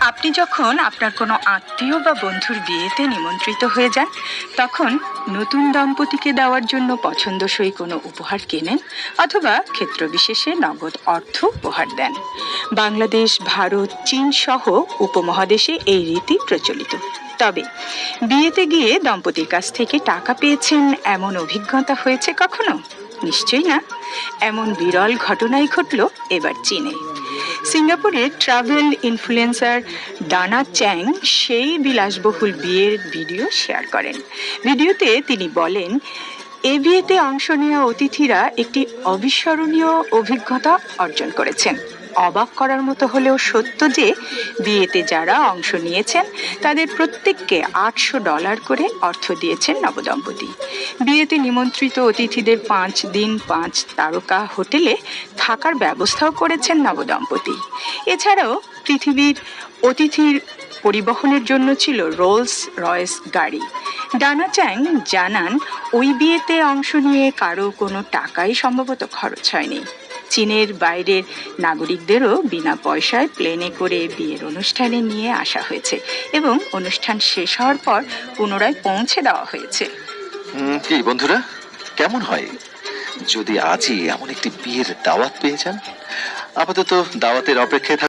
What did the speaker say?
আপনি যখন আপনার কোনো আত্মীয় বা বন্ধুর বিয়েতে নিমন্ত্রিত হয়ে যান, তখন নতুন দম্পতিকে দেওয়ার জন্য পছন্দসই কোনো উপহার কেনেন অথবা ক্ষেত্রবিশেষে নগদ অর্থ উপহার দেন। বাংলাদেশ, ভারত, চীন সহ উপমহাদেশে এই রীতি প্রচলিত। তবে বিয়েতে গিয়ে দম্পতির কাছ থেকে টাকা পেয়েছেন এমন অভিজ্ঞতা হয়েছে কখনো? নিশ্চয়ই না। এমন বিরল ঘটনাই ঘটল এবার চীনে। সিঙ্গাপুরের ট্রাভেল ইনফ্লুয়েন্সার ডানা চ্যাং সেই বিলাসবহুল বিয়ের ভিডিও শেয়ার করেন। ভিডিওতে তিনি বলেন, এ বিয়েতে অংশ নেওয়া অতিথিরা একটি অবিস্মরণীয় অভিজ্ঞতা অর্জন করেছেন। অবাক করার মতো হলেও সত্য যে, বিয়েতে যারা অংশ নিয়েছেন, তাদের প্রত্যেককে আটশো ডলার করে অর্থ দিয়েছেন নবদম্পতি। বিয়েতে নিমন্ত্রিত অতিথিদের পাঁচ দিন, পাঁচ তারকা হোটেলে থাকার ব্যবস্থাও করেছেন নবদম্পতি। এছাড়াও পৃথিবীর অতিথির পরিবহনের জন্য ছিল রোলস রয়েস গাড়ি। ডানা চ্যাং জানান, ওই বিয়েতে অংশ নিয়ে কারও কোনো টাকাই সম্ভবত খরচ হয়নি। চীনের বাইরের নাগরিকদেরও বিনা পয়সায় প্লেনে করে বিয়ের অনুষ্ঠানে নিয়ে আসা হয়েছে এবং অনুষ্ঠান শেষ হওয়ার পর পুনরায় পৌঁছে দেওয়া হয়েছে কি বন্ধুরা, কেমন হয় যদি আজই এমন একটি বিয়ের দাওয়াত পেয়ে যান, আপাতত দাওয়াতের অপেক্ষায়।